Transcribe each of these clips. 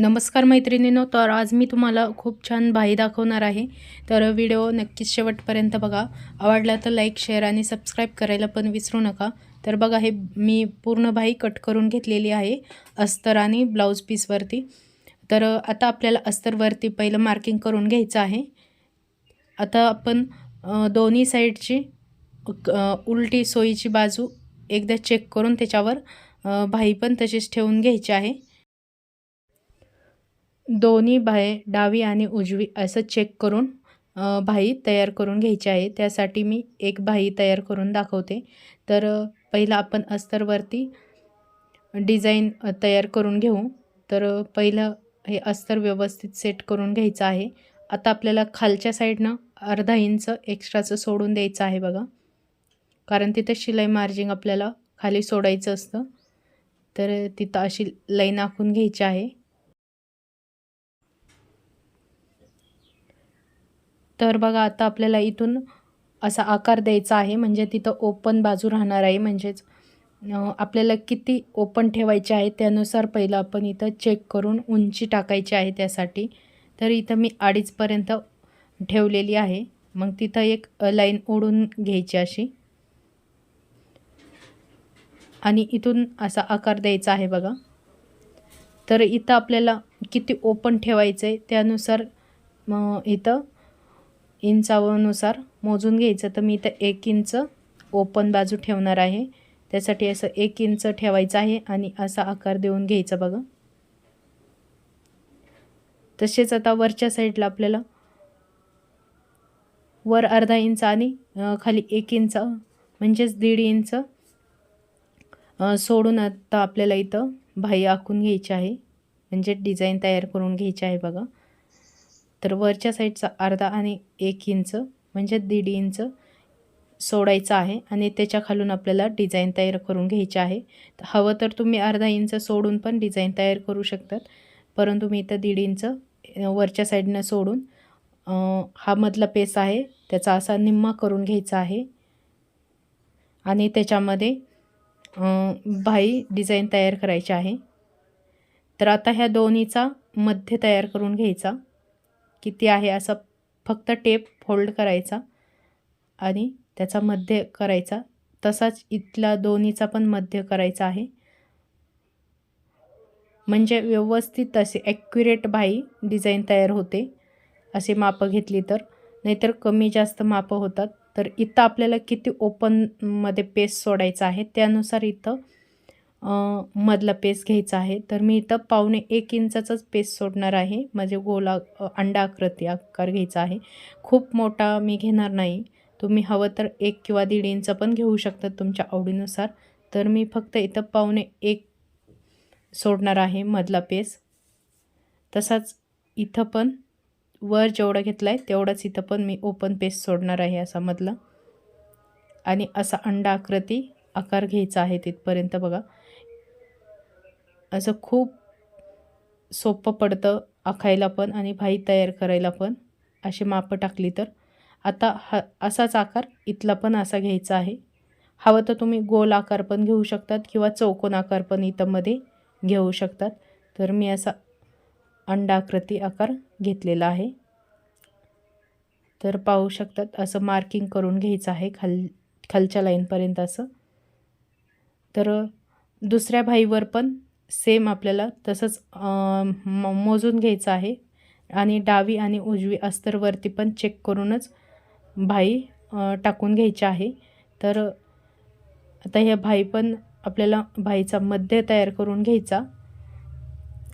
नमस्कार मैत्रिणींनो तर आज मी तुम्हाला खूप छान बाई दाखवणार आहे. तर व्हिडिओ नक्कीच शेवटपर्यंत बघा. आवडला तर लाईक शेअर आणि सबस्क्राईब करायला पण विसरू नका. तर बघा हे मी पूर्ण बाई कट करून घेतलेली आहे अस्तर आणि ब्लाऊज पीसवरती तर आता आपल्याला अस्तरवरती पहिलं मार्किंग करून घ्यायचं आहे. आता आपण दोन्ही साईडची उलटी सोयीची बाजू एकदा चेक करून त्याच्यावर भाई पण तशीच ठेवून घ्यायची आहे. दोन्ही बाहे डावी आणि उजवी असं चेक करून भाई बाही तयार करून घ्यायची आहे. त्यासाठी मी एक बाही तयार करून दाखवते. तर पहिलं आपण अस्तरवरती डिझाईन तयार करून घेऊ. तर पहिलं हे अस्तर व्यवस्थित सेट करून घ्यायचं आहे. आता आपल्याला खालच्या साईडनं अर्धा इंच एक्स्ट्राचं सोडून द्यायचं आहे बघा. कारण तिथं शिलाई मार्जिंग आपल्याला खाली सोडायचं असतं. तर तिथं अशी लाईन आखून घ्यायची आहे. तर बघा आता आपल्याला इथून असा आकार द्यायचा आहे. म्हणजे तिथं ओपन बाजू राहणार आहे. म्हणजेच आपल्याला किती ओपन ठेवायचे आहे त्यानुसार पहिलं आपण इथं चेक करून उंची टाकायची आहे त्यासाठी. तर इथं मी अडीचपर्यंत ठेवलेली आहे. मग तिथं एक लाईन ओढून घ्यायची अशी. आणि इथून असा आकार द्यायचा आहे बघा. तर इथं आपल्याला किती ओपन ठेवायचं आहे त्यानुसार मग इथं इंचावनुसार मोजून घ्यायचं. तर मी इथं एक इंच ओपन बाजू ठेवणार आहे. त्यासाठी असं एक इंच ठेवायचं आहे आणि असा आकार देऊन घ्यायचा बघा. तसेच आता वरच्या साईडला आपल्याला वर अर्धा इंच आणि खाली एक इंच म्हणजेच दीड इंच सोडून आता आपल्याला इथं बाही आखून घ्यायची आहे. म्हणजे डिझाईन तयार करून घ्यायची आहे बघा. तर वरच्या साईडचा अर्धा आणि एक इंच म्हणजे दीड इंच सोडायचं आहे आणि त्याच्या खालून आपल्याला डिझाईन तयार करून घ्यायची आहे. तर हवं तर तुम्ही अर्धा इंच सोडून पण डिझाईन तयार करू शकतात. परंतु मी इथं दीड इंच वरच्या साईडनं सोडून हा मधला पेस आहे त्याचा असा निम्मा करून घ्यायचा आहे. आणि त्याच्यामध्ये बाई डिझाईन तयार करायची आहे. तर आता ह्या दोन्हीचा मध्य तयार करून घ्यायचा. किती आहे असं फक्त टेप फोल्ड करायचा आणि त्याचा मध्य करायचा. तसाच इथला दोन्हीचा पण मध्य करायचा आहे. म्हणजे व्यवस्थित असे ॲक्युरेट बाई डिझाईन तयार होते. असे मापं घेतली तर. नाहीतर कमी जास्त मापं होतात. तर इथं आपल्याला किती ओपनमध्ये पेस्ट सोडायचा आहे त्यानुसार इथं मधला पेस्ट घ्यायचा आहे. तर मी इथं पावणे एक इंचाचाच पेस्ट सोडणार आहे. म्हणजे गोला अंडा आकृती आकार घ्यायचा आहे. खूप मोठा मी घेणार नाही. तुम्ही हवं तर एक किंवा दीड इंच पण घेऊ शकता तुमच्या आवडीनुसार. तर मी फक्त इथं पावणे एक सोडणार आहे मधला पेस्ट तसाच इथं पण वर जेवढा घेतला आहे तेवढाच इथं पण मी ओपन पेस्ट सोडणार आहे असा मधला. आणि असा अंडा आकृती आकार घ्यायचा आहे तिथपर्यंत बघा. असं खूप सोपं पडतं आखायला पण आणि भाई तयार करायला पण. अशी मापं टाकली तर. आता हा असाच आकार इथला पण असा घ्यायचा आहे. हवं तर तुम्ही गोल आकार पण घेऊ शकतात किंवा चौकोन आकार पण इथंमध्ये घेऊ शकतात. तर मी असा अंडाकृती आकार घेतलेला आहे. तर पाहू शकतात असं मार्किंग करून घ्यायचं आहे खाल खालच्या लाईनपर्यंत असं. तर दुसऱ्या भाईवर पण सेम आपल्याला तसंच म- मोजून घ्यायचं आहे. आणि डावी आणि उजवी अस्तरवरती पण चेक करूनच भाई टाकून घ्यायची आहे. तर आता ह्या भाई पण आपल्याला भाईचा मध्य तयार करून घ्यायचा.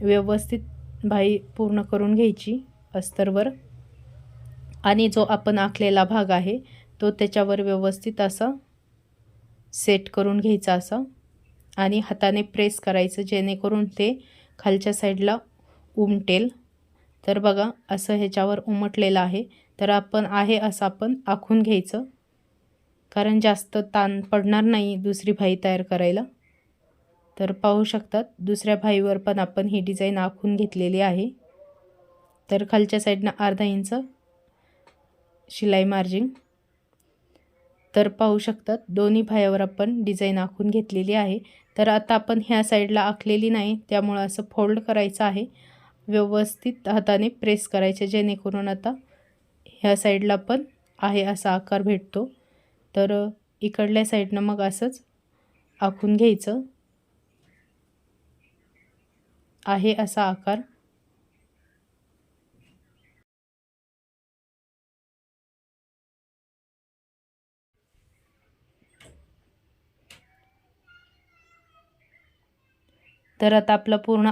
व्यवस्थित भाई पूर्ण करून घ्यायची अस्तरवर. आणि जो आपण आखलेला भाग आहे तो त्याच्यावर व्यवस्थित असा सेट करून घ्यायचा असा. आणि हाताने प्रेस करायचं जेणेकरून ते खालच्या साईडला उमटेल. तर बघा असं ह्याच्यावर उमटलेलं आहे. तर आपण आहे असं आपण आखून घ्यायचं. कारण जास्त ताण पडणार नाही दुसरी भाई तयार करायला. तर पाहू शकतात दुसऱ्या भाईवर पण आपण ही डिझाईन आखून घेतलेली आहे. तर खालच्या साईडनं अर्धा इंच शिलाई मार्जिंग तर पाहू शकतात दोन्ही भायावर आपण डिझाईन आखून घेतलेली आहे. तर आता आपण ह्या साईडला आखलेली नाही त्यामुळं असं फोल्ड करायचं आहे. व्यवस्थित हाताने प्रेस करायचे जेणेकरून आता ह्या साईडला पण आहे असा आकार भेटतो. तर इकडल्या साईडनं मग असंच आखून घ्यायचं. आहे असा आकार. तर आता आपला पूर्ण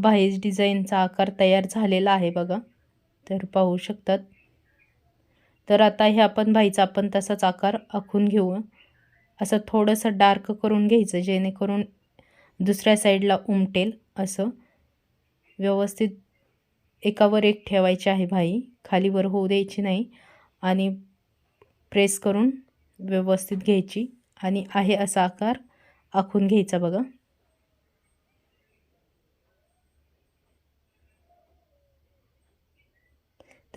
बाहेज डिझाईनचा आकार तयार झालेला आहे बघा. तर पाहू शकतात. तर आता हे आपण बाईचा आपण तसाच आकार आखून घेऊ. असं थोडंसं डार्क करून घ्यायचं जेणेकरून दुसऱ्या साईडला उमटेल असं. व्यवस्थित एकावर एक ठेवायची आहे भाई खालीवर होऊ द्यायची नाही. आणि प्रेस करून व्यवस्थित घ्यायची. आणि आहे असा आकार आखून घ्यायचा बघा.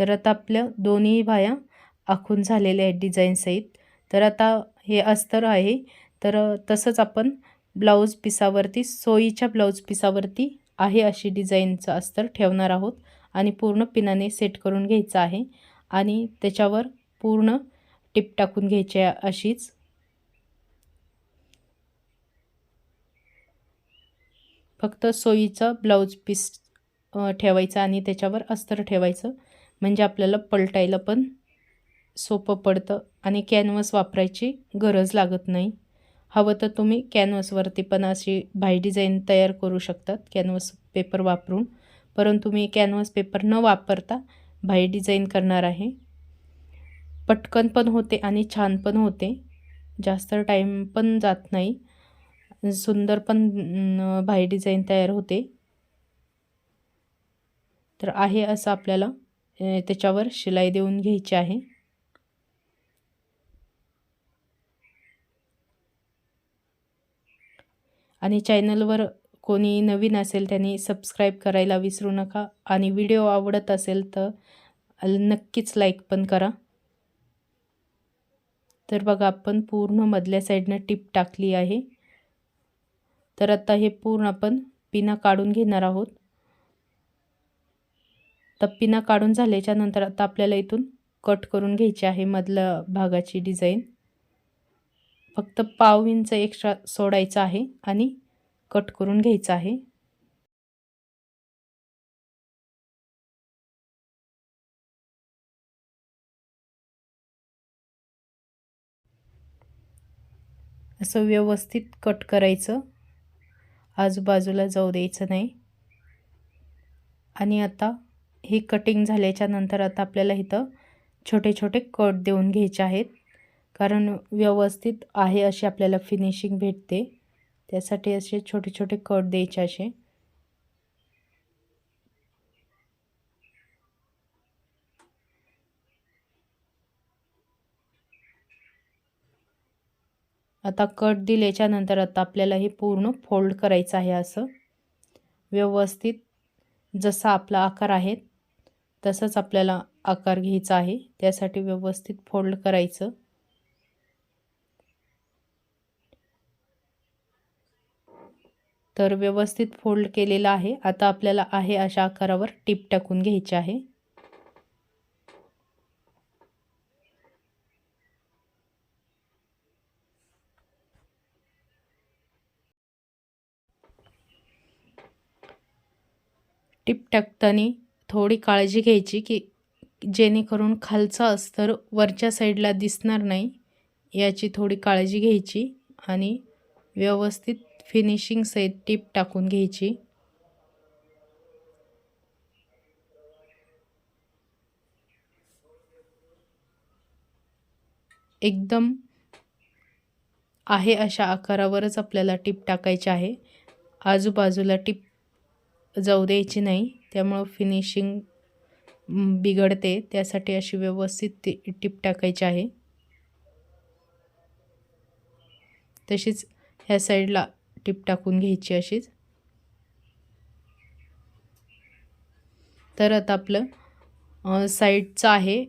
तर आता आपल्या दोन्ही भाया आखून झालेल्या आहेत डिझाईनसहित तर आता हे अस्तर आहे. तर तसंच आपण ब्लाऊज पिसावरती सोयीच्या ब्लाऊज पिसावरती आहे अशी डिझाईनचं अस्तर ठेवणार आहोत. आणि पूर्ण पिनाने सेट करून घ्यायचं आहे. आणि त्याच्यावर पूर्ण टिप टाकून घ्यायची अशीच. फक्त सोयीचं ब्लाऊज पीस ठेवायचं आणि त्याच्यावर अस्तर ठेवायचं. म्हणजे आपल्याला पलटायला पण सोपं पडतं आणि कॅनव्हस वापरायची गरज लागत नाही. हवं तर तुम्ही कॅनव्हसवरती पण अशी भाई डिझाईन तयार करू शकतात कॅनव्हस पेपर वापरून. परंतु मी कॅनव्हस पेपर न वापरता भाई डिझाईन करणार आहे. पटकन पण होते आणि छान पण होते. जास्त टाईम पण जात नाही. सुंदर पण भाई डिझाईन तयार होते. तर आहे असं आपल्याला त्याच्यावर शिलाई देऊन घ्यायची आहे. आणि चॅनलवर कोणी नवीन असेल त्यांनी सबस्क्राईब करायला विसरू नका. आणि व्हिडिओ आवडत असेल तर नक्कीच लाईक पण करा. तर बघा आपण पूर्ण मधल्या साईडनं टिप टाकली आहे. तर आता हे पूर्ण आपण पिना काढून घेणार आहोत. तप्पीनं काढून झाल्याच्यानंतर आता आपल्याला इथून कट करून घ्यायची आहे मधल्या भागाची डिझाईन. फक्त पाव इंच एक्स्ट्रा सोडायचं आहे आणि कट करून घ्यायचं आहे. असं व्यवस्थित कट करायचं. आजूबाजूला जाऊ द्यायचं नाही. आणि आता ही कटिंग झाल्याच्यानंतर आता आपल्याला इथं छोटे छोटे कट देऊन घ्यायचे आहेत. कारण व्यवस्थित आहे अशी आपल्याला फिनिशिंग भेटते. त्यासाठी असे छोटे छोटे कट द्यायचे असे. आता कट दिल्याच्या नंतर आता आपल्याला हे पूर्ण फोल्ड करायचं आहे असं. व्यवस्थित जसा आपला आकार आहे तसंच आपल्याला आकार घ्यायचा आहे. त्यासाठी व्यवस्थित फोल्ड करायचं. तर व्यवस्थित फोल्ड केलेलं आहे. आता आपल्याला आहे अशा आकारावर टीप टाकून घ्यायची आहे. टिप टाकताना थोडी काळजी घ्यायची की जेणेकरून खालचा अस्तर वरच्या साईडला दिसणार नाही याची थोडी काळजी घ्यायची आणि व्यवस्थित फिनिशिंग सहित टीप टाकून घ्यायची. एकदम आहे अशा आकारावरच आपल्याला टीप टाकायची आहे. आजूबाजूला टीप जाऊ द्यायची नाही. त्यामुळं फिनिशिंग बिघडते. त्यासाठी अशी व्यवस्थित टीप टाकायची आहे. तशीच ह्या साईडला टीप टाकून घ्यायची अशीच. तर आता आपलं साईडचं आहे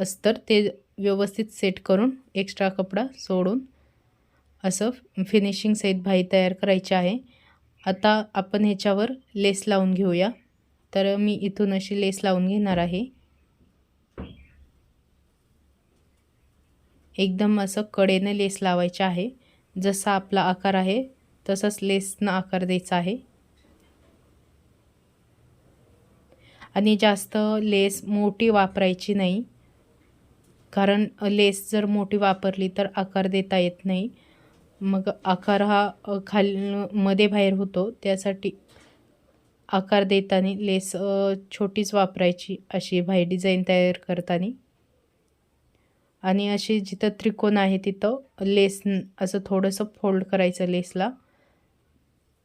अस्तर. ते व्यवस्थित सेट करून एक्स्ट्रा कपडा सोडून असं फिनिशिंग सहित भाई तयार करायची आहे. आता आपण ह्याच्यावर लेस लावून घेऊया. तर मी इथून अशी लेस लावून घेणार आहे. एकदम असं कडेनं लेस लावायचे आहे. जसा आपला आकार आहे तसंच लेसनं आकार द्यायचा आहे. आणि जास्त लेस मोठी वापरायची नाही. कारण लेस जर मोठी वापरली तर आकार देता येत नाही. मग आकार हा खाल मध्ये बाहेर होतो. त्यासाठी आकार देताना लेस छोटीच वापरायची अशी बाहेर डिझाईन तयार करताना. आणि अशी जिथं त्रिकोण आहे तिथं लेस असं थोडंसं फोल्ड करायचं लेसला.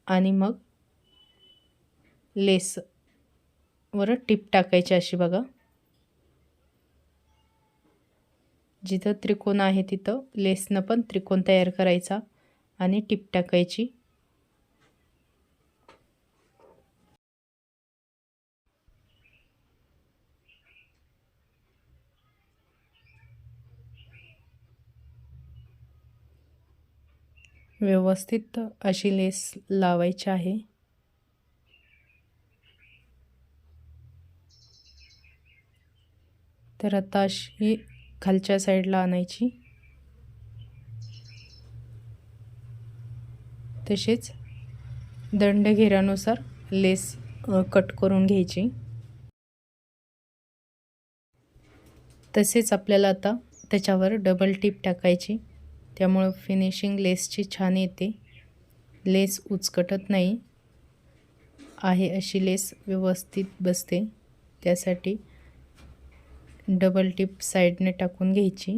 आणि मग लेस वर टिप टाकायची अशी बघा. जिथं त्रिकोण आहे तिथं लेसनं पण त्रिकोण तयार करायचा. आणि टिप टाकायची. व्यवस्थित अशी लेस लावायची आहे. तर आता अशी खालच्या साईडला आणायची. तसेच दंडघेरानुसार लेस कट करून घ्यायची. तसेच आपल्याला आता त्याच्यावर डबल टीप टाकायची. त्यामुळं फिनिशिंग लेसची छान येते. लेस उचकटत नाही. आहे अशी लेस व्यवस्थित बसते. त्यासाठी डबल टिप साईडने टाकून घ्यायची.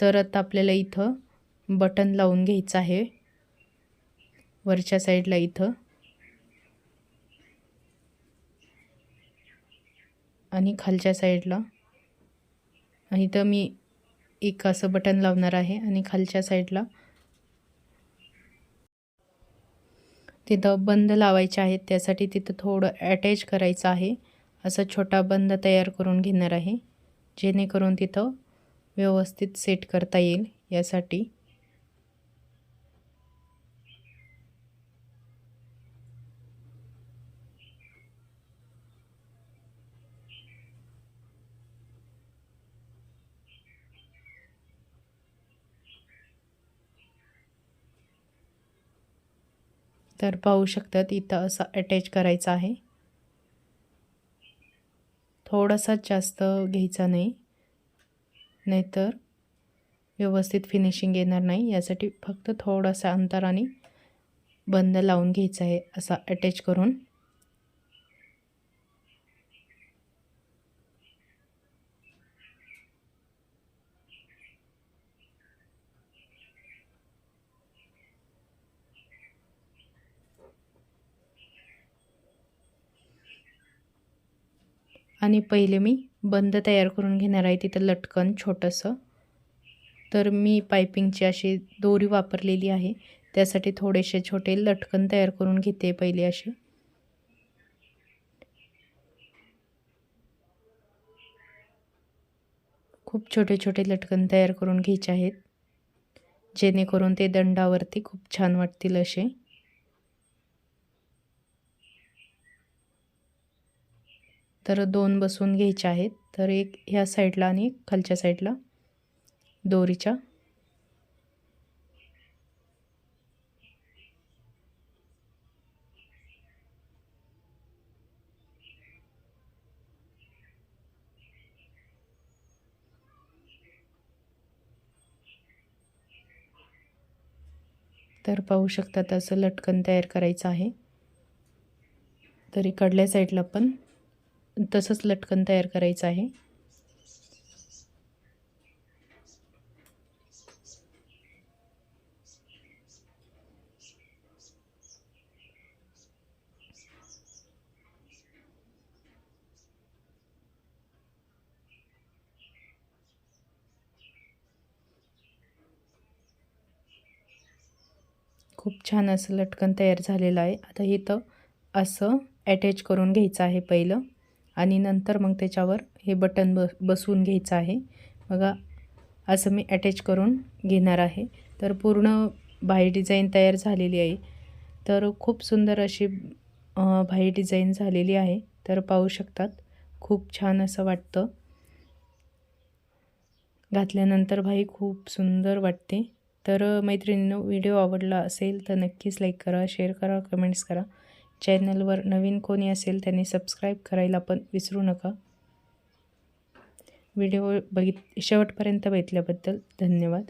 तर आता आपल्याला इथं बटन लावून घ्यायचं आहे. वरच्या साईडला इथं. आणि खालच्या साईडला. आणि इथं मी एक असं बटन लावणार आहे आणि खालच्या साईडला. तिथं बंद लावायचे आहेत त्यासाठी तिथं थोडं अटॅच करायचं आहे. असा छोटा बंद तयार करून घेणार आहे जेणेकरून तिथं व्यवस्थित सेट करता येईल यासाठी. तर पाहू शकतात इथं असं अटॅच करायचं आहे. थोडासा जास्त घ्यायचा नाही. नाहीतर व्यवस्थित फिनिशिंग येणार नाही. यासाठी फक्त थोडासा अंतराने बंद लावून घ्यायचा आहे असा अटॅच करून. आणि पहिले मी बंद तयार करून घेणार आहे तिथं लटकन छोटंसं. तर मी पायपिंगची अशी दोरी वापरलेली आहे. त्यासाठी थोडेसे छोटे लटकन तयार करून घेते पहिले असे खूप छोटे छोटे लटकन तयार करून घ्यायचे आहेत. जेणेकरून ते दंडावरती खूप छान वाटतील असे. तर दोन बसून घ्यायचे आहेत. तर एक ह्या साईडला आणि एक खालच्या साईडला. दोरीच्या. तर पाहू शकतात असं लटकन तयार करायचं आहे. तरी कडल्या साईडला पण तसंच लटकन तयार करायचं आहे. खूप छान असं लटकन तयार झालेलं आहे. आता इथं असं अटॅच करून घ्यायचं आहे पहिलं. आणि नंतर मग त्याच्यावर हे बटन ब बसवून घ्यायचं आहे. बघा असं मी अटॅच करून घेणार आहे. तर पूर्ण भाई डिझाईन तयार झालेली आहे. तर खूप सुंदर अशी भाई डिझाईन झालेली आहे. तर पाहू शकतात खूप छान असं वाटतं. घातल्यानंतर भाई खूप सुंदर वाटते. तर मैत्रिणींनो व्हिडिओ आवडला असेल तर नक्कीच लाईक करा शेअर करा कमेंट्स करा. चॅनलवर नवीन कोणी असेल त्यांनी सबस्क्राईब करायला पण विसरू नका. व्हिडिओ बघित शेवटपर्यंत बघितल्याबद्दल धन्यवाद.